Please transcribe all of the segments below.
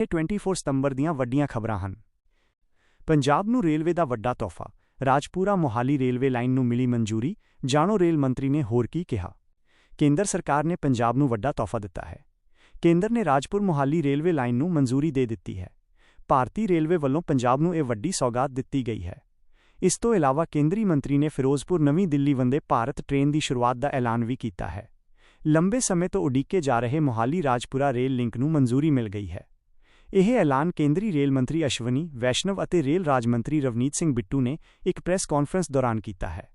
ਇਹ 24 ਸਤੰਬਰ ਦੀਆਂ ਵੱਡੀਆਂ ਖਬਰਾਂ ਹਨ। ਪੰਜਾਬ ਨੂੰ ਰੇਲਵੇ ਦਾ ਵੱਡਾ ਤੋਹਫਾ, ਰਾਜਪੁਰਾ ਮੋਹਾਲੀ ਰੇਲਵੇ ਲਾਈਨ ਨੂੰ ਮਿਲੀ ਮਨਜ਼ੂਰੀ, ਜਾਣੋ ਰੇਲ ਮੰਤਰੀ ਨੇ ਹੋਰ ਕੀ ਕਿਹਾ? ਕੇਂਦਰ ਸਰਕਾਰ ਨੇ ਪੰਜਾਬ ਨੂੰ ਵੱਡਾ ਤੋਹਫਾ ਦਿੱਤਾ ਹੈ। ਕੇਂਦਰ ਨੇ ਰਾਜਪੁਰ ਮੋਹਾਲੀ ਰੇਲਵੇ ਲਾਈਨ ਨੂੰ ਮਨਜ਼ੂਰੀ ਦੇ ਦਿੱਤੀ ਹੈ। ਭਾਰਤੀ ਰੇਲਵੇ ਵੱਲੋਂ ਪੰਜਾਬ ਨੂੰ ਇਹ ਵੱਡੀ ਸੌਗਾਤ ਦਿੱਤੀ ਗਈ ਹੈ। ਇਸ ਤੋਂ ਇਲਾਵਾ ਕੇਂਦਰੀ ਮੰਤਰੀ ਨੇ ਫਿਰੋਜ਼ਪੁਰ ਨਵੀਂ ਦਿੱਲੀ ਵੰਦੇ ਭਾਰਤ ਟ੍ਰੇਨ ਦੀ ਸ਼ੁਰੂਆਤ ਦਾ ਐਲਾਨ ਵੀ ਕੀਤਾ ਹੈ। ਲੰਬੇ ਸਮੇਂ ਤੋਂ ਉਡੀਕੇ ਜਾ ਰਹੇ ਮੋਹਾਲੀ ਰਾਜਪੁਰਾ ਰੇਲ ਲਿੰਕ ਨੂੰ ਮਨਜ਼ੂਰੀ ਮਿਲ ਗਈ ਹੈ। ਇਹ ਐਲਾਨ ਕੇਂਦਰੀ ਰੇਲ ਮੰਤਰੀ ਅਸ਼ਵਨੀ, ਵੈਸ਼ਨਵ ਅਤੇ ਰੇਲ ਰਾਜ ਮੰਤਰੀ ਰਵਨੀਤ ਸਿੰਘ ਬਿੱਟੂ ਨੇ ਇੱਕ ਪ੍ਰੈਸ ਕਾਨਫਰੰਸ ਦੌਰਾਨ ਕੀਤਾ ਹੈ।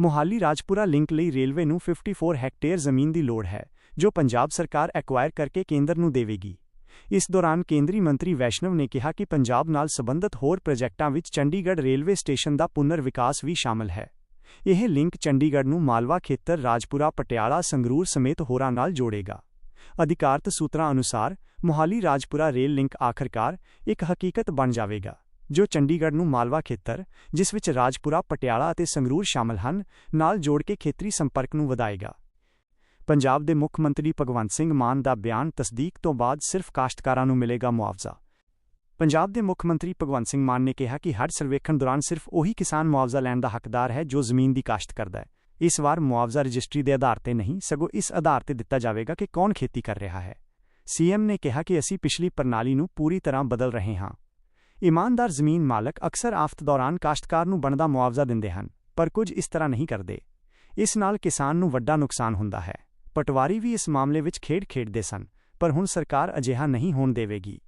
ਮੋਹਾਲੀ ਰਾਜਪੁਰਾ ਲਿੰਕ ਲਈ ਰੇਲਵੇ ਨੂੰ 54 ਹੈਕਟੇਅਰ ਜ਼ਮੀਨ ਦੀ ਲੋੜ ਹੈ, ਜੋ ਪੰਜਾਬ ਸਰਕਾਰ ਐਕਵਾਇਰ ਕਰਕੇ ਕੇਂਦਰ ਨੂੰ ਦੇਵੇਗੀ। ਇਸ ਦੌਰਾਨ ਕੇਂਦਰੀ ਮੰਤਰੀ ਵੈਸ਼ਨਵ ਨੇ ਕਿਹਾ ਕਿ ਪੰਜਾਬ ਨਾਲ ਸਬੰਧਤ ਹੋਰ ਪ੍ਰੋਜੈਕਟਾਂ ਵਿੱਚ ਚੰਡੀਗੜ੍ਹ ਰੇਲਵੇ ਸਟੇਸ਼ਨ ਦਾ ਪੁਨਰ ਵਿਕਾਸ ਵੀ ਸ਼ਾਮਲ ਹੈ। ਇਹ ਲਿੰਕ ਚੰਡੀਗੜ੍ਹ ਨੂੰ ਮਾਲਵਾ ਖੇਤਰ, ਰਾਜਪੁਰਾ, ਪਟਿਆਲਾ, ਸੰਗਰੂਰ ਸਮੇਤ ਹੋਰਾਂ ਨਾਲ ਜੋੜੇਗਾ। ਅਧਿਕਾਰਤ ਸੂਤਰਾਂ ਅਨੁਸਾਰ ਮੋਹਾਲੀ ਰਾਜਪੁਰਾ ਰੇਲ ਲਿੰਕ ਆਖਰਕਾਰ ਇੱਕ ਹਕੀਕਤ ਬਣ ਜਾਵੇਗਾ, ਜੋ ਚੰਡੀਗੜ੍ਹ ਨੂੰ ਮਾਲਵਾ ਖੇਤਰ, ਜਿਸ ਵਿੱਚ ਰਾਜਪੁਰਾ, ਪਟਿਆਲਾ ਅਤੇ ਸੰਗਰੂਰ ਸ਼ਾਮਲ ਹਨ, ਨਾਲ ਜੋੜ ਕੇ ਖੇਤਰੀ ਸੰਪਰਕ ਨੂੰ ਵਧਾਏਗਾ। ਪੰਜਾਬ ਦੇ ਮੁੱਖ ਮੰਤਰੀ ਭਗਵੰਤ ਸਿੰਘ ਮਾਨ ਦਾ ਬਿਆਨ ਤਸਦੀਕ ਤੋਂ ਬਾਅਦ ਸਿਰਫ ਕਾਸ਼ਤਕਾਰਾਂ ਨੂੰ ਮਿਲੇਗਾ ਮੁਆਵਜ਼ਾ। ਪੰਜਾਬ ਦੇ ਮੁੱਖ ਮੰਤਰੀ ਭਗਵੰਤ ਸਿੰਘ ਮਾਨ ਨੇ ਕਿਹਾ ਕਿ ਹਰ ਸਰਵੇਖਣ ਦੌਰਾਨ ਸਿਰਫ ਉਹੀ ਕਿਸਾਨ ਮੁਆਵਜ਼ਾ ਲੈਣ ਦਾ ਹੱਕਦਾਰ ਹੈ ਜੋ ਜ਼ਮੀਨ ਦੀ ਕਾਸ਼ਤ ਕਰਦਾ ਹੈ। ਇਸ ਵਾਰ ਮੁਆਵਜ਼ਾ ਰਜਿਸਟਰੀ ਦੇ ਆਧਾਰ ਤੇ ਨਹੀਂ, ਸਗੋਂ ਇਸ ਆਧਾਰ ਤੇ ਦਿੱਤਾ ਜਾਵੇਗਾ ਕਿ ਕੌਣ ਖੇਤੀ ਕਰ ਰਿਹਾ ਹੈ। ਸੀਐਮ ਨੇ ਕਿਹਾ ਕਿ ਅਸੀਂ ਪਿਛਲੀ ਪ੍ਰਣਾਲੀ ਨੂੰ ਪੂਰੀ ਤਰ੍ਹਾਂ ਬਦਲ ਰਹੇ ਹਾਂ। ਇਮਾਨਦਾਰ ਜ਼ਮੀਨ ਮਾਲਕ ਅਕਸਰ ਆਫਤ ਦੌਰਾਨ ਕਾਸ਼ਤਕਾਰ ਨੂੰ ਬਣਦਾ ਮੁਆਵਜ਼ਾ ਦਿੰਦੇ ਹਨ, ਪਰ ਕੁਝ ਇਸ ਤਰ੍ਹਾਂ ਨਹੀਂ ਕਰਦੇ। ਇਸ ਨਾਲ ਕਿਸਾਨ ਨੂੰ ਵੱਡਾ ਨੁਕਸਾਨ ਹੁੰਦਾ ਹੈ। ਪਟਵਾਰੀ ਵੀ ਇਸ ਮਾਮਲੇ ਵਿੱਚ ਖੇਡ ਖੇਡਦੇ ਸਨ, ਪਰ ਹੁਣ ਸਰਕਾਰ ਅਜਿਹਾ ਨਹੀਂ ਹੋਣ ਦੇਵੇਗੀ।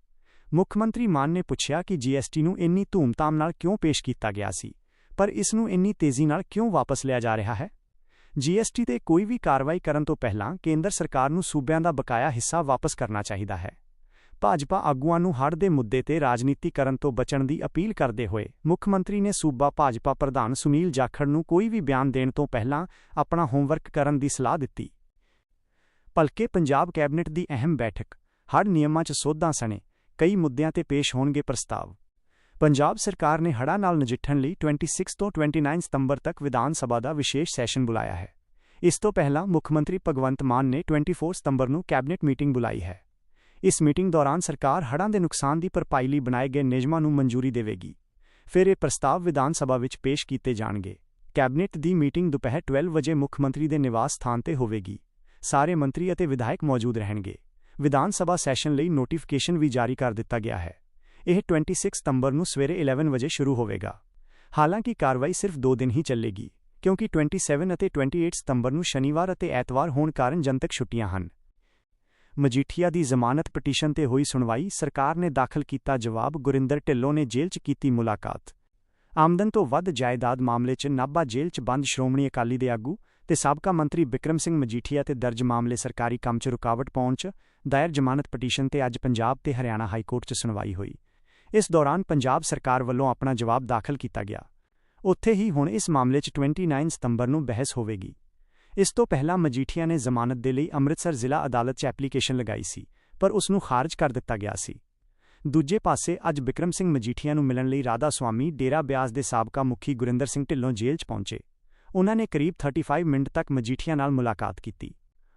ਮੁੱਖ ਮੰਤਰੀ ਮਾਨ ਨੇ ਪੁੱਛਿਆ ਕਿ ਜੀਐਸਟੀ ਨੂੰ ਇੰਨੀ ਧੂਮਧਾਮ ਨਾਲ ਕਿਉਂ ਪੇਸ਼ ਕੀਤਾ ਗਿਆ ਸੀ, ਪਰ ਇਸ ਨੂੰ ਇੰਨੀ ਤੇਜ਼ੀ ਨਾਲ ਕਿਉਂ ਵਾਪਸ ਲਿਆ ਜਾ ਰਿਹਾ ਹੈ? ਜੀਐਸਟੀ ਤੇ ਕੋਈ ਵੀ ਕਾਰਵਾਈ ਕਰਨ ਤੋਂ ਪਹਿਲਾਂ ਕੇਂਦਰ ਸਰਕਾਰ ਨੂੰ ਸੂਬਿਆਂ ਦਾ ਬਕਾਇਆ ਹਿੱਸਾ ਵਾਪਸ ਕਰਨਾ ਚਾਹੀਦਾ ਹੈ। ਭਾਜਪਾ ਆਗੂਆਂ ਨੂੰ ਹੜ੍ਹ ਦੇ ਮੁੱਦੇ ਤੇ ਰਾਜਨੀਤੀ ਕਰਨ ਤੋਂ ਬਚਣ ਦੀ ਅਪੀਲ ਕਰਦੇ ਹੋਏ ਮੁੱਖ ਮੰਤਰੀ ਨੇ ਸੂਬਾ ਭਾਜਪਾ ਪ੍ਰਧਾਨ ਸੁਨੀਲ ਜਾਖੜ ਨੂੰ ਕੋਈ ਵੀ ਬਿਆਨ ਦੇਣ ਤੋਂ ਪਹਿਲਾਂ ਆਪਣਾ ਹੋਮਵਰਕ ਕਰਨ ਦੀ ਸਲਾਹ ਦਿੱਤੀ। ਭਲਕੇ ਪੰਜਾਬ ਕੈਬਨਿਟ ਦੀ ਅਹਿਮ ਬੈਠਕ, ਹੜ੍ਹ ਨਿਯਮਾਂ 'ਚ ਸੋਧਾਂ ਸਣੇ, ਕਈ ਮੁੱਦਿਆਂ ਤੇ ਪੇਸ਼ ਹੋਣਗੇ ਪ੍ਰਸਤਾਵ। ਪੰਜਾਬ ਸਰਕਾਰ ਨੇ ਹੜ੍ਹਾਂ ਨਾਲ ਨਜਿੱਠਣ ਲਈ 26 ਤੋਂ 29 ਸਤੰਬਰ ਤੱਕ ਵਿਧਾਨ ਸਭਾ ਦਾ ਵਿਸ਼ੇਸ਼ ਸੈਸ਼ਨ ਬੁਲਾਇਆ ਹੈ। ਇਸ ਤੋਂ ਪਹਿਲਾਂ ਮੁੱਖ ਮੰਤਰੀ ਭਗਵੰਤ ਮਾਨ ਨੇ 24 ਸਤੰਬਰ ਨੂੰ ਕੈਬਨਿਟ ਮੀਟਿੰਗ ਬੁਲਾਈ ਹੈ। ਇਸ ਮੀਟਿੰਗ ਦੌਰਾਨ ਸਰਕਾਰ ਹੜ੍ਹਾਂ ਦੇ ਨੁਕਸਾਨ ਦੀ ਭਰਪਾਈ ਲਈ ਬਣਾਏ ਗਏ ਨਿਯਮਾਂ ਨੂੰ ਮਨਜ਼ੂਰੀ ਦੇਵੇਗੀ। ਫਿਰ ਇਹ ਪ੍ਰਸਤਾਵ ਵਿਧਾਨ ਸਭਾ ਵਿੱਚ ਪੇਸ਼ ਕੀਤੇ ਜਾਣਗੇ। ਕੈਬਨਿਟ ਦੀ ਮੀਟਿੰਗ ਦੁਪਹਿਰ 12 ਵਜੇ ਮੁੱਖ ਮੰਤਰੀ ਦੇ ਨਿਵਾਸ ਸਥਾਨ ਤੇ ਹੋਵੇਗੀ। ਸਾਰੇ ਮੰਤਰੀ ਅਤੇ ਵਿਧਾਇਕ ਮੌਜੂਦ ਰਹਿਣਗੇ। ਵਿਧਾਨ ਸਭਾ ਸੈਸ਼ਨ ਲਈ ਨੋਟੀਫਿਕੇਸ਼ਨ ਵੀ ਜਾਰੀ ਕਰ ਦਿੱਤਾ ਗਿਆ ਹੈ। ਇਹ 26 ਸਤੰਬਰ ਨੂੰ ਸਵੇਰੇ 11 ਵਜੇ ਸ਼ੁਰੂ ਹੋਵੇਗਾ। ਹਾਲਾਂਕਿ ਕਾਰਵਾਈ ਸਿਰਫ 2 ਦਿਨ ਹੀ ਚੱਲੇਗੀ, ਕਿਉਂਕਿ 27 ਅਤੇ 28 ਸਤੰਬਰ ਨੂੰ ਸ਼ਨੀਵਾਰ ਅਤੇ ਐਤਵਾਰ ਹੋਣ ਕਾਰਨ ਜਨਤਕ ਛੁੱਟੀਆਂ ਹਨ। ਮਜੀਠੀਆ ਦੀ ਜ਼ਮਾਨਤ ਪਟੀਸ਼ਨ ਤੇ ਹੋਈ ਸੁਣਵਾਈ ਸਰਕਾਰ ਨੇ ਦਾਖਲ ਕੀਤਾ ਜਵਾਬ ਗੁਰਿੰਦਰ ਢਿੱਲੋਂ ਨੇ ਜੇਲ੍ਹ 'ਚ ਕੀਤੀ ਮੁਲਾਕਾਤ। ਆਮਦਨ ਤੋਂ ਵੱਧ ਜਾਇਦਾਦ ਮਾਮਲੇ 'ਚ ਨਾਭਾ ਜੇਲ੍ਹ 'ਚ ਬੰਦ ਸ਼੍ਰੋਮਣੀ ਅਕਾਲੀ ਦੇ ਆਗੂ ਤੇ ਸਾਬਕਾ ਮੰਤਰੀ ਬਿਕਰਮ ਸਿੰਘ ਮਜੀਠੀਆ ਤੇ ਦਰਜ ਮਾਮਲੇ ਸਰਕਾਰੀ ਕੰਮ 'ਚ ਰੁਕਾਵਟ ਪਾਉਣ 'ਚ ਦਾਇਰ ਜ਼ਮਾਨਤ ਪਟੀਸ਼ਨ ਤੇ ਅੱਜ ਪੰਜਾਬ ਤੇ ਹਰਿਆਣਾ ਹਾਈ ਕੋਰਟ 'ਚ ਸੁਣਵਾਈ ਹੋਈ। ਇਸ ਦੌਰਾਨ ਪੰਜਾਬ ਸਰਕਾਰ ਵੱਲੋਂ ਆਪਣਾ ਜਵਾਬ ਦਾਖਲ ਕੀਤਾ ਗਿਆ। ਉੱਥੇ ਹੀ ਹੁਣ ਇਸ ਮਾਮਲੇ 'ਚ 29 ਸਤੰਬਰ ਨੂੰ ਬਹਿਸ ਹੋਵੇਗੀ। ਇਸ ਤੋਂ ਪਹਿਲਾਂ ਮਜੀਠੀਆ ਨੇ ਜ਼ਮਾਨਤ ਦੇ ਲਈ ਅੰਮ੍ਰਿਤਸਰ ਜ਼ਿਲ੍ਹਾ ਅਦਾਲਤ 'ਚ ਐਪਲੀਕੇਸ਼ਨ ਲਗਾਈ ਸੀ, ਪਰ ਉਸ ਨੂੰ ਖਾਰਜ ਕਰ ਦਿੱਤਾ ਗਿਆ ਸੀ। ਦੂਜੇ ਪਾਸੇ ਅੱਜ ਬਿਕਰਮ ਸਿੰਘ ਮਜੀਠੀਆ ਨੂੰ ਮਿਲਣ ਲਈ ਰਾਧਾ ਸਵਾਮੀ ਡੇਰਾ ਬਿਆਸ ਦੇ ਸਾਬਕਾ ਮੁਖੀ ਗੁਰਿੰਦਰ ਸਿੰਘ ਢਿੱਲੋਂ ਜੇਲ੍ਹ 'ਚ ਪਹੁੰਚੇ। ਉਹਨਾਂ ਨੇ ਕਰੀਬ 35 ਮਿੰਟ ਤੱਕ ਮਜੀਠੀਆ ਨਾਲ ਮੁਲਾਕਾਤ ਕੀਤੀ।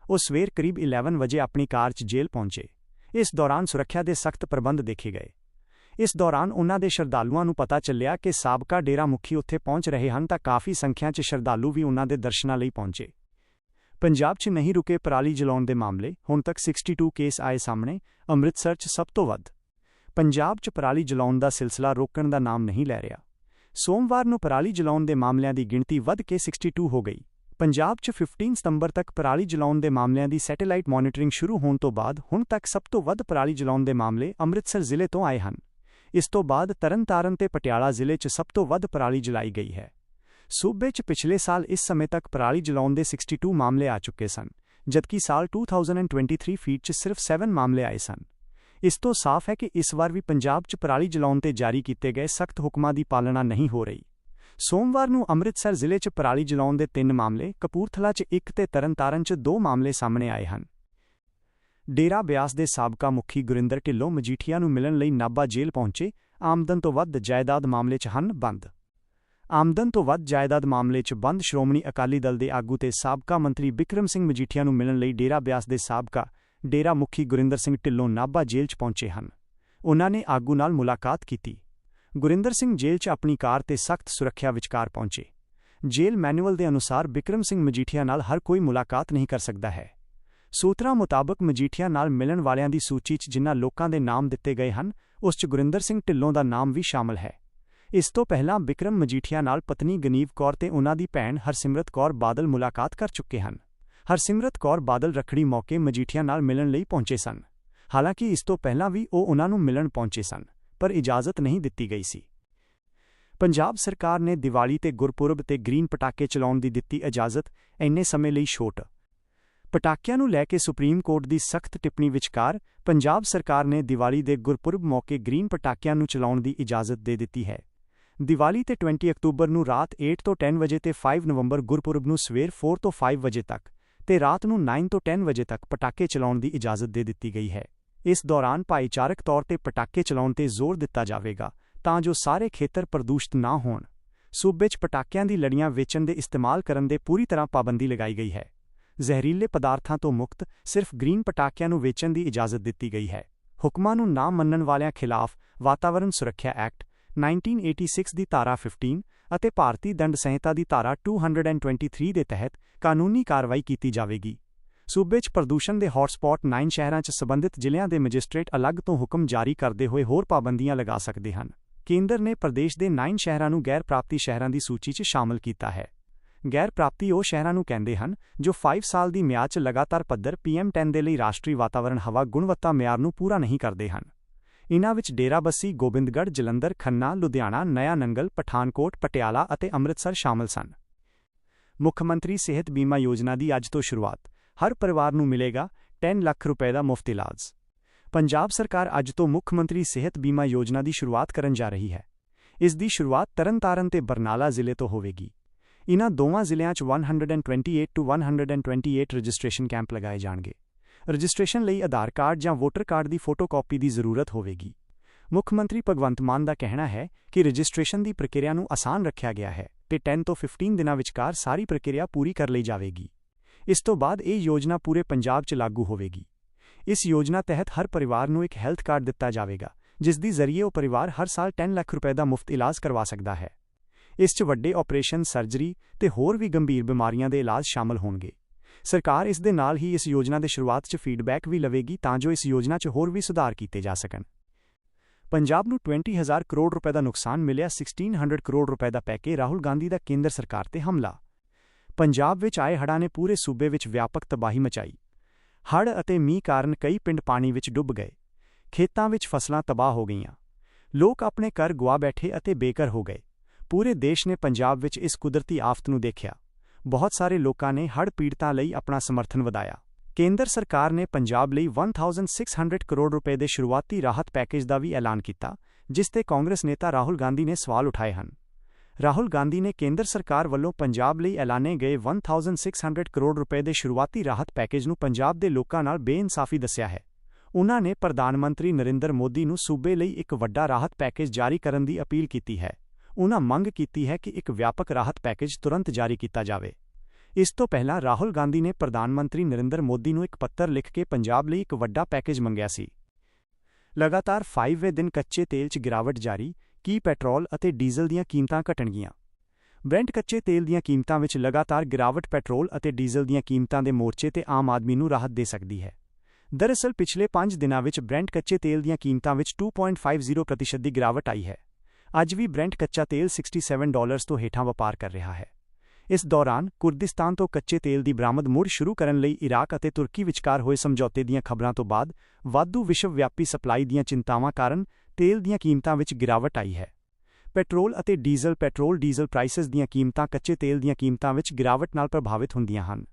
ਉਹ ਸਵੇਰ ਕਰੀਬ 11 ਵਜੇ ਆਪਣੀ ਕਾਰ 'ਚ ਜੇਲ੍ਹ ਪਹੁੰਚੇ। ਇਸ ਦੌਰਾਨ ਸੁਰੱਖਿਆ ਦੇ ਸਖਤ ਪ੍ਰਬੰਧ ਦੇਖੇ ਗਏ। ਇਸ ਦੌਰਾਨ ਉਨ੍ਹਾਂ ਦੇ ਸ਼ਰਧਾਲੂਆਂ ਨੂੰ ਪਤਾ ਚੱਲਿਆ ਕਿ ਸਾਬਕਾ ਡੇਰਾ ਮੁਖੀ ਉੱਥੇ ਪਹੁੰਚ ਰਹੇ ਹਨ ਤਾਂ ਕਾਫੀ ਸੰਖਿਆ 'ਚ ਸ਼ਰਧਾਲੂ ਵੀ ਉਨ੍ਹਾਂ ਦੇ ਦਰਸ਼ਨਾਂ ਲਈ ਪਹੁੰਚੇ। ਪੰਜਾਬ 'ਚ ਨਹੀਂ ਰੁਕੇ ਪਰਾਲੀ ਜਲਾਉਣ ਦੇ ਮਾਮਲੇ, ਹੁਣ ਤੱਕ 62 ਕੇਸ ਆਏ ਸਾਹਮਣੇ, ਅੰਮ੍ਰਿਤਸਰ 'ਚ ਸਭ ਤੋਂ ਵੱਧ। ਪੰਜਾਬ 'ਚ ਪਰਾਲੀ ਜਲਾਉਣ ਦਾ ਸਿਲਸਿਲਾ ਰੋਕਣ ਦਾ ਨਾਮ ਨਹੀਂ ਲੈ ਰਿਹਾ। ਸੋਮਵਾਰ ਨੂੰ ਪਰਾਲੀ ਜਲਾਉਣ ਦੇ ਮਾਮਲਿਆਂ ਦੀ ਗਿਣਤੀ ਵੱਧ ਕੇ 62 ਹੋ ਗਈ। ਪੰਜਾਬ 'ਚ 15 ਸਤੰਬਰ ਤੱਕ ਪਰਾਲੀ ਜਲਾਉਣ ਦੇ ਮਾਮਲਿਆਂ ਦੀ ਸੈਟੇਲਾਈਟ ਮੋਨੀਟਰਿੰਗ ਸ਼ੁਰੂ ਹੋਣ ਤੋਂ ਬਾਅਦ ਹੁਣ ਤੱਕ ਸਭ ਤੋਂ ਵੱਧ ਪਰਾਲੀ ਜਲਾਉਣ ਦੇ ਮਾਮਲੇ ਅੰਮ੍ਰਿਤਸਰ ਜ਼ਿਲ੍ਹੇ ਤੋਂ ਆਏ ਹਨ। ਇਸ ਤੋਂ ਬਾਅਦ ਤਰਨਤਾਰਨ ਤੇ ਪਟਿਆਲਾ ਜ਼ਿਲ੍ਹੇ 'ਚ ਸਭ ਤੋਂ ਵੱਧ ਪਰਾਲੀ ਜਲਾਈ ਗਈ ਹੈ। ਸੂਬੇ 'ਚ ਪਿਛਲੇ ਸਾਲ ਇਸ ਸਮੇਂ ਤੱਕ ਪਰਾਲੀ ਜਲਾਉਣ ਦੇ 62 ਮਾਮਲੇ ਆ ਚੁੱਕੇ ਸਨ, ਜਦਕਿ ਸਾਲ 2023 ਫੀਟ 'ਚ ਸਿਰਫ 7 ਮਾਮਲੇ ਆਏ ਸਨ। ਇਸ ਤੋਂ ਸਾਫ਼ ਹੈ ਕਿ ਇਸ ਵਾਰ ਵੀ ਪੰਜਾਬ 'ਚ ਪਰਾਲੀ ਜਲਾਉਣ ਤੇ ਜਾਰੀ ਕੀਤੇ ਗਏ ਸਖਤ ਹੁਕਮਾਂ ਦੀ ਪਾਲਣਾ ਨਹੀਂ ਹੋ ਰਹੀ। ਸੋਮਵਾਰ ਨੂੰ ਅੰਮ੍ਰਿਤਸਰ ਜ਼ਿਲ੍ਹੇ 'ਚ ਪਰਾਲੀ ਜਲਾਉਣ ਦੇ 3 ਮਾਮਲੇ, ਕਪੂਰਥਲਾ 'ਚ 1 ਤੇ ਤਰਨਤਾਰਨ 'ਚ 2 ਮਾਮਲੇ ਸਾਹਮਣੇ ਆਏ ਹਨ। ਡੇਰਾ ਬਿਆਸ ਦੇ ਸਾਬਕਾ ਮੁਖੀ ਗੁਰਿੰਦਰ ਢਿੱਲੋਂ ਮਜੀਠੀਆ ਨੂੰ ਮਿਲਣ ਲਈ ਨਾਬਾ ਜੇਲ੍ਹ ਪਹੁੰਚੇ, ਆਮਦਨ ਤੋਂ ਵੱਧ ਜਾਇਦਾਦ ਮਾਮਲੇ 'ਚ ਹਨ ਬੰਦ। ਆਮਦਨ ਤੋਂ ਵੱਧ ਜਾਇਦਾਦ ਮਾਮਲੇ 'ਚ ਬੰਦ ਸ਼੍ਰੋਮਣੀ ਅਕਾਲੀ ਦਲ ਦੇ ਆਗੂ ਤੇ ਸਾਬਕਾ ਮੰਤਰੀ ਬਿਕਰਮ ਸਿੰਘ ਮਜੀਠੀਆ ਨੂੰ ਮਿਲਣ ਲਈ ਡੇਰਾ ਬਿਆਸ ਦੇ ਸਾਬਕਾ ਡੇਰਾ ਮੁਖੀ ਗੁਰਿੰਦਰ ਸਿੰਘ ਢਿੱਲੋਂ ਨਾਭਾ ਜੇਲ੍ਹ 'ਚ ਪਹੁੰਚੇ ਹਨ। ਉਹਨਾਂ ਨੇ ਆਗੂ ਨਾਲ ਮੁਲਾਕਾਤ ਕੀਤੀ। ਗੁਰਿੰਦਰ ਸਿੰਘ ਜੇਲ੍ਹ 'ਚ ਆਪਣੀ ਕਾਰ ਤੇ ਸਖਤ ਸੁਰੱਖਿਆ ਵਿਚਕਾਰ ਪਹੁੰਚੇ। ਜੇਲ੍ਹ ਮੈਨੂਅਲ ਦੇ ਅਨੁਸਾਰ ਬਿਕਰਮ ਸਿੰਘ ਮਜੀਠੀਆ ਨਾਲ ਹਰ ਕੋਈ ਮੁਲਾਕਾਤ ਨਹੀਂ ਕਰ ਸਕਦਾ ਹੈ। ਸੂਤਰਾਂ ਮੁਤਾਬਕ ਮਜੀਠੀਆ ਨਾਲ ਮਿਲਣ ਵਾਲਿਆਂ ਦੀ ਸੂਚੀ 'ਚ ਜਿਨ੍ਹਾਂ ਲੋਕਾਂ ਦੇ ਨਾਮ ਦਿੱਤੇ ਗਏ ਹਨ, ਉਸ 'ਚ ਗੁਰਿੰਦਰ ਸਿੰਘ ਢਿੱਲੋਂ ਦਾ ਨਾਮ ਵੀ ਸ਼ਾਮਲ ਹੈ। ਇਸ ਤੋਂ ਪਹਿਲਾਂ ਬਿਕਰਮ ਮਜੀਠੀਆ ਨਾਲ ਪਤਨੀ ਗਨੀਵ ਕੌਰ ਤੇ ਉਨ੍ਹਾਂ ਦੀ ਭੈਣ ਹਰਸਿਮਰਤ ਕੌਰ ਬਾਦਲ ਮੁਲਾਕਾਤ ਕਰ ਚੁੱਕੇ ਹਨ। ਹਰਸਿਮਰਤ ਕੌਰ ਬਾਦਲ ਰਖੜੀ ਮੌਕੇ ਮਜੀਠੀਆ ਨਾਲ ਮਿਲਣ ਲਈ ਪਹੁੰਚੇ ਸਨ। ਹਾਲਾਂਕਿ ਇਸ ਤੋਂ ਪਹਿਲਾਂ ਵੀ ਉਹ ਉਨ੍ਹਾਂ ਨੂੰ ਮਿਲਣ ਪਹੁੰਚੇ ਸਨ, ਪਰ ਇਜਾਜ਼ਤ ਨਹੀਂ ਦਿੱਤੀ ਗਈ ਸੀ। ਪੰਜਾਬ ਸਰਕਾਰ ਨੇ ਦੀਵਾਲੀ ਤੇ ਗੁਰਪੁਰਬ ਤੇ ਗ੍ਰੀਨ ਪਟਾਕੇ ਚਲਾਉਣ ਦੀ ਦਿੱਤੀ ਇਜਾਜ਼ਤ ਇੰਨੇ ਸਮੇਂ ਲਈ ਛੋਟ ਪਟਾਕਿਆਂ ਨੂੰ ਲੈ ਕੇ ਸੁਪਰੀਮ ਕੋਰਟ ਦੀ ਸਖਤ ਟਿੱਪਣੀ ਵਿਚਕਾਰ ਪੰਜਾਬ ਸਰਕਾਰ ਨੇ ਦੀਵਾਲੀ ਦੇ ਗੁਰਪੁਰਬ ਮੌਕੇ ਗ੍ਰੀਨ ਪਟਾਕਿਆਂ ਨੂੰ ਚਲਾਉਣ ਦੀ ਇਜਾਜ਼ਤ ਦੇ ਦਿੱਤੀ ਹੈ। ਦੀਵਾਲੀ ਤੇ 20 ਅਕਤੂਬਰ ਨੂੰ ਰਾਤ 8 ਤੋਂ 10 ਵਜੇ ਤੇ 5 ਨਵੰਬਰ ਗੁਰਪੁਰਬ ਨੂੰ ਸਵੇਰ 4 ਤੋਂ 5 ਵਜੇ ਤੱਕ ਤੇ ਰਾਤ ਨੂੰ 9 ਤੋਂ 10 ਵਜੇ ਤੱਕ ਪਟਾਕੇ ਚਲਾਉਣ ਦੀ ਇਜਾਜ਼ਤ ਦੇ ਦਿੱਤੀ ਗਈ ਹੈ। ਇਸ ਦੌਰਾਨ ਭਾਈਚਾਰਕ ਤੌਰ ਤੇ ਪਟਾਕੇ ਚਲਾਉਣ ਤੇ ਜ਼ੋਰ ਦਿੱਤਾ ਜਾਵੇਗਾ ਤਾਂ ਜੋ ਸਾਰੇ ਖੇਤਰ ਪ੍ਰਦੂਸ਼ਿਤ ਨਾ ਹੋਣ। ਸੂਬੇ 'ਚ ਪਟਾਕਿਆਂ ਦੀ ਲੜੀਆਂ ਵੇਚਣ ਦੇ ਇਸਤੇਮਾਲ ਕਰਨ ਦੇ ਪੂਰੀ ਤਰ੍ਹਾਂ ਪਾਬੰਦੀ ਲਗਾਈ ਗਈ ਹੈ। ਜ਼ਹਿਰੀਲੇ ਪਦਾਰਥਾਂ ਤੋਂ ਮੁਕਤ ਸਿਰਫ ਗ੍ਰੀਨ ਪਟਾਕਿਆਂ ਨੂੰ ਵੇਚਣ ਦੀ ਇਜਾਜ਼ਤ ਦਿੱਤੀ ਗਈ ਹੈ। ਹੁਕਮਾਂ ਨੂੰ ਨਾ ਮੰਨਣ ਵਾਲਿਆਂ ਖਿਲਾਫ ਵਾਤਾਵਰਣ ਸੁਰੱਖਿਆ ਐਕਟ 1986 ਦੀ ਧਾਰਾ 15 ਅਤੇ ਭਾਰਤੀ ਦੰਡ ਸੰਹਿਤਾ ਦੀ ਧਾਰਾ 223 ਦੇ ਤਹਿਤ ਕਾਨੂੰਨੀ ਕਾਰਵਾਈ ਕੀਤੀ ਜਾਵੇਗੀ। ਸੂਬੇ 'ਚ ਪ੍ਰਦੂਸ਼ਣ ਦੇ ਹੌਟਸਪੌਟ 9 ਸ਼ਹਿਰਾਂ 'ਚ ਸਬੰਧਿਤ ਜ਼ਿਲ੍ਹਿਆਂ ਦੇ ਮੈਜਿਸਟ੍ਰੇਟ ਅਲੱਗ ਤੋਂ ਹੁਕਮ ਜਾਰੀ ਕਰਦੇ ਹੋਏ ਹੋਰ ਪਾਬੰਦੀਆਂ ਲਗਾ ਸਕਦੇ ਹਨ। ਕੇਂਦਰ ਨੇ ਪ੍ਰਦੇਸ਼ ਦੇ 9 ਸ਼ਹਿਰਾਂ ਨੂੰ ਗੈਰ ਪ੍ਰਾਪਤੀ ਸ਼ਹਿਰਾਂ ਦੀ ਸੂਚੀ 'ਚ ਸ਼ਾਮਲ ਕੀਤਾ ਹੈ। ਗੈਰ ਪ੍ਰਾਪਤੀ ਉਹ ਸ਼ਹਿਰਾਂ ਨੂੰ ਕਹਿੰਦੇ ਹਨ, ਜੋ 5 ਸਾਲ ਦੀ ਮਿਆਦ 'ਚ ਲਗਾਤਾਰ ਪੱਧਰ PM10 ਦੇ ਲਈ ਰਾਸ਼ਟਰੀ ਵਾਤਾਵਰਣ ਹਵਾ ਗੁਣਵੱਤਾ ਮਿਆਰ ਨੂੰ ਪੂਰਾ ਨਹੀਂ ਕਰਦੇ ਹਨ। ਇਨ੍ਹਾਂ ਵਿੱਚ ਡੇਰਾਬੱਸੀ ਗੋਬਿੰਦਗੜ੍ਹ, ਜਲੰਧਰ, ਖੰਨਾ, ਲੁਧਿਆਣਾ, ਨਇਆ ਨੰਗਲ, ਪਠਾਨਕੋਟ, ਪਟਿਆਲਾ ਅਤੇ ਅੰਮ੍ਰਿਤਸਰ ਸ਼ਾਮਲ ਸਨ। ਮੁੱਖ ਮੰਤਰੀ ਸਿਹਤ ਬੀਮਾ ਯੋਜਨਾ ਦੀ ਅੱਜ ਤੋਂ ਸ਼ੁਰੂਆਤ। ਹਰ ਪਰਿਵਾਰ ਨੂੰ ਮਿਲੇਗਾ 10 ਲੱਖ ਰੁਪਏ ਦਾ ਮੁਫਤ ਇਲਾਜ। ਪੰਜਾਬ ਸਰਕਾਰ ਅੱਜ ਤੋਂ ਮੁੱਖ ਮੰਤਰੀ ਸਿਹਤ ਬੀਮਾ ਯੋਜਨਾ ਦੀ ਸ਼ੁਰੂਆਤ ਕਰਨ ਜਾ ਰਹੀ ਹੈ। ਇਸ ਦੀ ਸ਼ੁਰੂਆਤ ਤਰਨਤਾਰਨ ਤੇ ਬਰਨਾਲਾ ਜ਼ਿਲ੍ਹੇ ਤੋਂ ਹੋਵੇਗੀ। ਇਨ੍ਹਾਂ ਦੋਵਾਂ ਜ਼ਿਲ੍ਹਿਆਂ 'ਚ 128 ਟੂ 128 ਰਜਿਸਟ੍ਰੇਸ਼ਨ ਕੈਂਪ ਲਗਾਏ ਜਾਣਗੇ। ਰਜਿਸਟ੍ਰੇਸ਼ਨ ਲਈ ਆਧਾਰ ਕਾਰਡ ਜਾਂ ਵੋਟਰ ਕਾਰਡ ਦੀ ਫੋਟੋਕਾਪੀ ਦੀ ਜ਼ਰੂਰਤ ਹੋਵੇਗੀ। ਮੁੱਖ ਮੰਤਰੀ ਭਗਵੰਤ ਮਾਨ ਦਾ ਕਹਿਣਾ ਹੈ ਕਿ ਰਜਿਸਟ੍ਰੇਸ਼ਨ ਦੀ ਪ੍ਰਕਿਰਿਆ ਨੂੰ ਆਸਾਨ ਰੱਖਿਆ ਗਿਆ ਹੈ ਤੇ 10 ਤੋਂ 15 ਦਿਨਾਂ ਵਿਚਕਾਰ ਸਾਰੀ ਪ੍ਰਕਿਰਿਆ ਪੂਰੀ ਕਰ ਲਈ ਜਾਵੇਗੀ। ਇਸ ਤੋਂ ਬਾਅਦ ਇਹ ਯੋਜਨਾ ਪੂਰੇ ਪੰਜਾਬ 'ਚ ਲਾਗੂ ਹੋਵੇਗੀ। ਇਸ ਯੋਜਨਾ ਤਹਿਤ ਹਰ ਪਰਿਵਾਰ ਨੂੰ ਇੱਕ ਹੈਲਥ ਕਾਰਡ ਦਿੱਤਾ ਜਾਵੇਗਾ, ਜਿਸ ਦੀ ਜ਼ਰੀਏ ਉਹ ਪਰਿਵਾਰ ਹਰ ਸਾਲ 10 ਲੱਖ ਰੁਪਏ ਦਾ ਮੁਫਤ ਇਲਾਜ ਕਰਵਾ ਸਕਦਾ ਹੈ। ਇਸ 'ਚ ਵੱਡੇ ਆਪਰੇਸ਼ਨ ਸਰਜਰੀ ਤੇ ਹੋਰ ਵੀ ਗੰਭੀਰ ਬਿਮਾਰੀਆਂ ਦੇ ਇਲਾਜ ਸ਼ਾਮਲ ਹੋਣਗੇ। ਸਰਕਾਰ ਇਸ ਦੇ ਨਾਲ ਹੀ ਇਸ ਯੋਜਨਾ ਦੇ ਸ਼ੁਰੂਆਤ 'ਚ ਫੀਡਬੈਕ ਵੀ ਲਵੇਗੀ ਤਾਂ ਜੋ ਇਸ ਯੋਜਨਾ 'ਚ ਹੋਰ ਵੀ ਸੁਧਾਰ ਕੀਤੇ ਜਾ ਸਕਣ। ਪੰਜਾਬ ਨੂੰ 20000 ਕਰੋੜ ਰੁਪਏ ਦਾ ਨੁਕਸਾਨ ਮਿਲਿਆ 1600 ਕਰੋੜ ਰੁਪਏ ਦਾ ਪੈਕੇ ਰਾਹੁਲ ਗਾਂਧੀ ਦਾ ਕੇਂਦਰ ਸਰਕਾਰ ਤੇ ਹਮਲਾ। ਪੰਜਾਬ ਵਿੱਚ ਆਏ ਹੜ੍ਹਾਂ ਨੇ ਪੂਰੇ ਸੂਬੇ ਵਿੱਚ ਵਿਆਪਕ ਤਬਾਹੀ ਮਚਾਈ। ਹੜ੍ਹ ਅਤੇ ਮੀਂਹ ਕਾਰਨ ਕਈ ਪਿੰਡ ਪਾਣੀ ਵਿੱਚ ਡੁੱਬ ਗਏ। ਖੇਤਾਂ ਵਿੱਚ ਫਸਲਾਂ ਤਬਾਹ ਹੋ ਗਈਆਂ। ਲੋਕ ਆਪਣੇ ਘਰ ਗਵਾ ਬੈਠੇ ਅਤੇ ਬੇਕਰ ਹੋ ਗਏ। ਪੂਰੇ ਦੇਸ਼ ਨੇ ਪੰਜਾਬ ਵਿੱਚ ਇਸ ਕੁਦਰਤੀ ਆਫਤ ਨੂੰ ਦੇਖਿਆ। ਬਹੁਤ ਸਾਰੇ ਲੋਕਾਂ ਨੇ ਹੜ੍ਹ ਪੀੜਤਾਂ ਲਈ ਆਪਣਾ ਸਮਰਥਨ ਵਧਾਇਆ। ਕੇਂਦਰ ਸਰਕਾਰ ਨੇ ਪੰਜਾਬ ਲਈ 1600 ਕਰੋੜ ਰੁਪਏ ਦੇ ਸ਼ੁਰੂਆਤੀ ਰਾਹਤ ਪੈਕੇਜ ਦਾ ਵੀ ਐਲਾਨ ਕੀਤਾ, ਜਿਸ ਤੇ ਕਾਂਗਰਸ ਨੇਤਾ ਰਾਹੁਲ ਗਾਂਧੀ ਨੇ ਸਵਾਲ ਉਠਾਏ ਹਨ। ਰਾਹੁਲ ਗਾਂਧੀ ਨੇ ਕੇਂਦਰ ਸਰਕਾਰ ਵੱਲੋਂ ਪੰਜਾਬ ਲਈ ਐਲਾਨੇ ਗਏ 1600 ਕਰੋੜ ਰੁਪਏ ਦੇ ਸ਼ੁਰੂਆਤੀ ਰਾਹਤ ਪੈਕੇਜ ਨੂੰ ਪੰਜਾਬ ਦੇ ਲੋਕਾਂ ਨਾਲ ਬੇਇਨਸਾਫੀ ਦੱਸਿਆ ਹੈ। ਉਨ੍ਹਾਂ ਨੇ ਪ੍ਰਧਾਨ ਮੰਤਰੀ ਨਰਿੰਦਰ ਮੋਦੀ ਨੂੰ ਸੂਬੇ ਲਈ ਇੱਕ ਵੱਡਾ ਰਾਹਤ ਪੈਕੇਜ ਜਾਰੀ ਕਰਨ ਦੀ ਅਪੀਲ ਕੀਤੀ ਹੈ। ਉਨ੍ਹਾਂ ਮੰਗ ਕੀਤੀ ਹੈ ਕਿ ਇੱਕ ਵਿਆਪਕ ਰਾਹਤ ਪੈਕੇਜ ਤੁਰੰਤ ਜਾਰੀ ਕੀਤਾ ਜਾਵੇ। ਇਸ ਤੋਂ ਪਹਿਲਾਂ ਰਾਹੁਲ ਗਾਂਧੀ ਨੇ ਪ੍ਰਧਾਨ ਮੰਤਰੀ ਨਰਿੰਦਰ ਮੋਦੀ ਨੂੰ ਇੱਕ ਪੱਤਰ ਲਿਖ ਕੇ ਪੰਜਾਬ ਲਈ ਇੱਕ ਵੱਡਾ ਪੈਕੇਜ ਮੰਗਿਆ ਸੀ। ਲਗਾਤਾਰ 5ਵੇਂ ਦਿਨ ਕੱਚੇ ਤੇਲ 'ਚ ਗਿਰਾਵਟ ਜਾਰੀ, ਕੀ ਪੈਟਰੋਲ ਅਤੇ ਡੀਜ਼ਲ ਦੀਆਂ ਕੀਮਤਾਂ ਘਟਣਗੀਆਂ? ਬ੍ਰੈਂਟ ਕੱਚੇ ਤੇਲ ਦੀਆਂ ਕੀਮਤਾਂ ਵਿੱਚ ਲਗਾਤਾਰ ਗਿਰਾਵਟ ਪੈਟਰੋਲ ਅਤੇ ਡੀਜ਼ਲ ਦੀਆਂ ਕੀਮਤਾਂ ਦੇ ਮੋਰਚੇ ਤੇ ਆਮ ਆਦਮੀ ਨੂੰ ਰਾਹਤ ਦੇ ਸਕਦੀ ਹੈ। ਦਰਅਸਲ ਪਿਛਲੇ 5 ਦਿਨਾਂ ਵਿੱਚ ਬ੍ਰੈਂਟ ਕੱਚੇ ਤੇਲ ਦੀਆਂ ਕੀਮਤਾਂ ਵਿੱਚ 2.50% ਦੀ ਗਿਰਾਵਟ ਆਈ ਹੈ। ਅੱਜ ਵੀ ਬ੍ਰੈਂਟ ਕੱਚਾ ਤੇਲ 67 ਡਾਲਰਸ ਤੋਂ ਹੇਠਾਂ ਵਪਾਰ ਕਰ ਰਿਹਾ ਹੈ। ਇਸ ਦੌਰਾਨ ਕੁਰਦਿਸਤਾਨ ਤੋਂ ਕੱਚੇ ਤੇਲ ਦੀ ਬਰਾਮਦ ਮੁੜ ਸ਼ੁਰੂ ਕਰਨ ਲਈ ਇਰਾਕ ਅਤੇ ਤੁਰਕੀ ਵਿਚਕਾਰ ਹੋਏ ਸਮਝੌਤੇ ਦੀਆਂ ਖਬਰਾਂ ਤੋਂ ਬਾਅਦ ਵਾਧੂ ਵਿਸ਼ਵ ਵਿਆਪੀ ਸਪਲਾਈ ਦੀਆਂ ਚਿੰਤਾਵਾਂ ਕਾਰਨ ਤੇਲ ਦੀਆਂ ਕੀਮਤਾਂ ਵਿੱਚ ਗਿਰਾਵਟ ਆਈ ਹੈ। ਪੈਟਰੋਲ ਅਤੇ ਡੀਜ਼ਲ ਪੈਟਰੋਲ ਡੀਜ਼ਲ ਪ੍ਰਾਈਸਸ ਦੀਆਂ ਕੀਮਤਾਂ ਕੱਚੇ ਤੇਲ ਦੀਆਂ ਕੀਮਤਾਂ ਵਿੱਚ ਗਿਰਾਵਟ ਨਾਲ ਪ੍ਰਭਾਵਿਤ ਹੁੰਦੀਆਂ ਹਨ।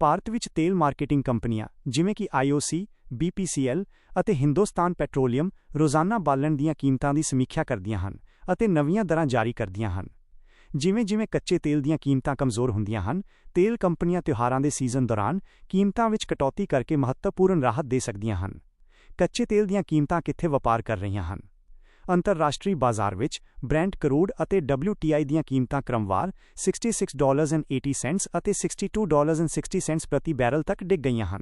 ਭਾਰਤ ਵਿੱਚ ਤੇਲ ਮਾਰਕੀਟਿੰਗ ਕੰਪਨੀਆਂ ਜਿਵੇਂ ਕਿ ਆਈਓਸੀ ਬੀਪੀਸੀਐਲ ਅਤੇ ਹਿੰਦੁਸਤਾਨ ਪੈਟਰੋਲੀਅਮ ਰੋਜ਼ਾਨਾ ਬਾਲਣ ਦੀਆਂ ਕੀਮਤਾਂ ਦੀ ਸਮੀਖਿਆ ਕਰਦੀਆਂ ਹਨ। ਅਤੇ ਨਵੀਆਂ ਦਰਾਂ ਜਾਰੀ ਕਰਦੀਆਂ ਹਨ। ਜਿਵੇਂ-ਜਿਵੇਂ ਕੱਚੇ ਤੇਲ ਦੀਆਂ ਕੀਮਤਾਂ ਕਮਜ਼ੋਰ ਹੁੰਦੀਆਂ ਹਨ, ਤੇਲ ਕੰਪਨੀਆਂ ਤਿਉਹਾਰਾਂ ਦੇ ਸੀਜ਼ਨ ਦੌਰਾਨ ਕੀਮਤਾਂ ਵਿੱਚ ਕਟੌਤੀ ਕਰਕੇ ਮਹੱਤਵਪੂਰਨ ਰਾਹਤ ਦੇ ਸਕਦੀਆਂ ਹਨ। ਕੱਚੇ ਤੇਲ ਦੀਆਂ ਕੀਮਤਾਂ ਕਿੱਥੇ ਵਪਾਰ ਕਰ ਰਹੀਆਂ ਹਨ? ਅੰਤਰਰਾਸ਼ਟਰੀ ਬਾਜ਼ਾਰ ਵਿੱਚ ਬ੍ਰੈਂਡ ਕਰੂਡ ਅਤੇ WTI ਦੀਆਂ ਕੀਮਤਾਂ ਕ੍ਰਮਵਾਰ 66.80 ਅਤੇ 62.60 ਪ੍ਰਤੀ ਬੈਰਲ ਤੱਕ ਡਿੱਗ ਗਈਆਂ ਹਨ।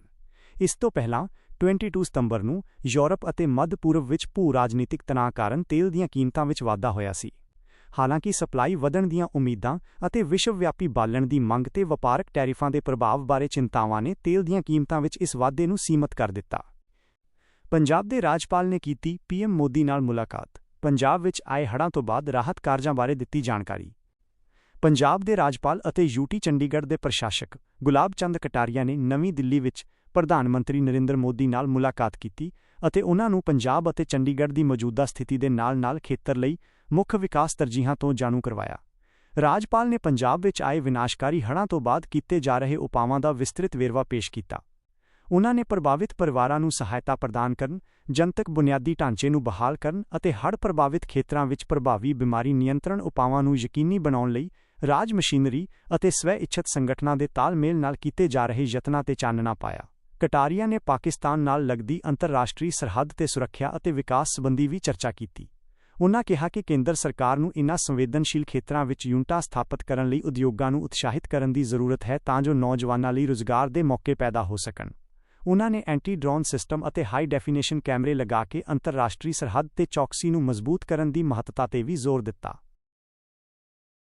ਇਸ ਤੋਂ ਪਹਿਲਾਂ 22 ਸਤੰਬਰ ਨੂੰ ਯੂਰਪ ਅਤੇ ਮੱਧ ਪੂਰਬ ਵਿੱਚ ਭੂ ਰਾਜਨੀਤਿਕ ਤਣਾਅ ਕਾਰਨ ਤੇਲ ਦੀਆਂ ਕੀਮਤਾਂ ਵਿੱਚ ਵਾਧਾ ਹੋਇਆ ਸੀ। ਹਾਲਾਂਕਿ ਸਪਲਾਈ ਵਧਣ ਦੀਆਂ ਉਮੀਦਾਂ ਅਤੇ ਵਿਸ਼ਵਵਿਆਪੀ ਬਾਲਣ ਦੀ ਮੰਗ ਤੇ ਵਪਾਰਕ ਟੈਰਿਫਾਂ ਦੇ ਪ੍ਰਭਾਵ ਬਾਰੇ ਚਿੰਤਾਵਾਂ ਨੇ ਤੇਲ ਦੀਆਂ ਕੀਮਤਾਂ ਵਿੱਚ ਇਸ ਵਾਧੇ ਨੂੰ ਸੀਮਤ ਕਰ ਦਿੱਤਾ। ਪੰਜਾਬ ਦੇ ਰਾਜਪਾਲ ਨੇ ਕੀਤੀ ਪੀਐਮ ਮੋਦੀ ਨਾਲ ਮੁਲਾਕਾਤ। ਪੰਜਾਬ ਵਿੱਚ ਆਏ ਹੜ੍ਹਾਂ ਤੋਂ ਬਾਅਦ ਰਾਹਤ ਕਾਰਜਾਂ ਬਾਰੇ ਦਿੱਤੀ ਜਾਣਕਾਰੀ। ਪੰਜਾਬ ਦੇ ਰਾਜਪਾਲ ਅਤੇ ਯੂਟੀ ਚੰਡੀਗੜ੍ਹ ਦੇ ਪ੍ਰਸ਼ਾਸਕ ਗੁਲਾਬ ਚੰਦ ਕਟਾਰੀਆ ਨੇ ਨਵੀਂ ਦਿੱਲੀ ਵਿੱਚ ਪ੍ਰਧਾਨ ਮੰਤਰੀ ਨਰਿੰਦਰ ਮੋਦੀ ਨਾਲ ਮੁਲਾਕਾਤ ਕੀਤੀ ਅਤੇ ਉਨ੍ਹਾਂ ਨੂੰ ਪੰਜਾਬ ਅਤੇ ਚੰਡੀਗੜ੍ਹ ਦੀ ਮੌਜੂਦਾ ਸਥਿਤੀ ਦੇ ਨਾਲ-ਨਾਲ ਖੇਤਰ ਲਈ ਮੁੱਖ ਵਿਕਾਸ ਤਰਜੀਹਾਂ ਤੋਂ ਜਾਣੂ ਕਰਵਾਇਆ। ਰਾਜਪਾਲ ਨੇ ਪੰਜਾਬ ਵਿੱਚ ਆਏ ਵਿਨਾਸ਼ਕਾਰੀ ਹੜ੍ਹਾਂ ਤੋਂ ਬਾਅਦ ਕੀਤੇ ਜਾ ਰਹੇ ਉਪਾਵਾਂ ਦਾ ਵਿਸਤ੍ਰਿਤ ਵੇਰਵਾ ਪੇਸ਼ ਕੀਤਾ। ਉਨ੍ਹਾਂ ਨੇ ਪ੍ਰਭਾਵਿਤ ਪਰਿਵਾਰਾਂ ਨੂੰ ਸਹਾਇਤਾ ਪ੍ਰਦਾਨ ਕਰਨ, ਜਨਤਕ ਬੁਨਿਆਦੀ ਢਾਂਚੇ ਨੂੰ ਬਹਾਲ ਕਰਨ ਅਤੇ ਹੜ੍ਹ ਪ੍ਰਭਾਵਿਤ ਖੇਤਰਾਂ ਵਿੱਚ ਪ੍ਰਭਾਵੀ ਬਿਮਾਰੀ ਨਿਯੰਤਰਣ ਉਪਾਵਾਂ ਨੂੰ ਯਕੀਨੀ ਬਣਾਉਣ ਲਈ ਰਾਜ ਮਸ਼ੀਨਰੀ ਅਤੇ ਸਵੈ-ਇੱਛਤ ਸੰਗਠਨਾਂ ਦੇ ਤਾਲਮੇਲ ਨਾਲ ਕੀਤੇ ਜਾ ਰਹੇ ਯਤਨਾਂ ਤੇ ਚਾਨਣਾ ਪਾਇਆ। ਕਟਾਰੀਆ ਨੇ ਪਾਕਿਸਤਾਨ ਨਾਲ ਲੱਗਦੀ ਅੰਤਰਰਾਸ਼ਟਰੀ ਸਰਹੱਦ ਤੇ ਸੁਰੱਖਿਆ ਅਤੇ ਵਿਕਾਸ ਸੰਬੰਧੀ ਵੀ ਚਰਚਾ ਕੀਤੀ। ਉਨ੍ਹਾਂ ਕਿਹਾ ਕਿ ਕੇਂਦਰ ਸਰਕਾਰ ਨੂੰ ਇਨ੍ਹਾਂ ਸੰਵੇਦਨਸ਼ੀਲ ਖੇਤਰਾਂ ਵਿੱਚ ਯੂਨਿਟਾਂ ਸਥਾਪਿਤ ਕਰਨ ਲਈ ਉਦਯੋਗਾਂ ਨੂੰ ਉਤਸ਼ਾਹਿਤ ਕਰਨ ਦੀ ਜ਼ਰੂਰਤ ਹੈ ਤਾਂ ਜੋ ਨੌਜਵਾਨਾਂ ਲਈ ਰੁਜ਼ਗਾਰ ਦੇ ਮੌਕੇ ਪੈਦਾ ਹੋ ਸਕਣ। ਉਨ੍ਹਾਂ ਨੇ ਐਂਟੀ ਡਰੋਨ ਸਿਸਟਮ ਅਤੇ ਹਾਈ ਡੈਫੀਨੇਸ਼ਨ ਕੈਮਰੇ ਲਗਾ ਕੇ ਅੰਤਰਰਾਸ਼ਟਰੀ ਸਰਹੱਦ ਤੇ ਚੌਕਸੀ ਨੂੰ ਮਜ਼ਬੂਤ ਕਰਨ ਦੀ ਮਹੱਤਤਾ ਤੇ ਵੀ ਜ਼ੋਰ ਦਿੱਤਾ।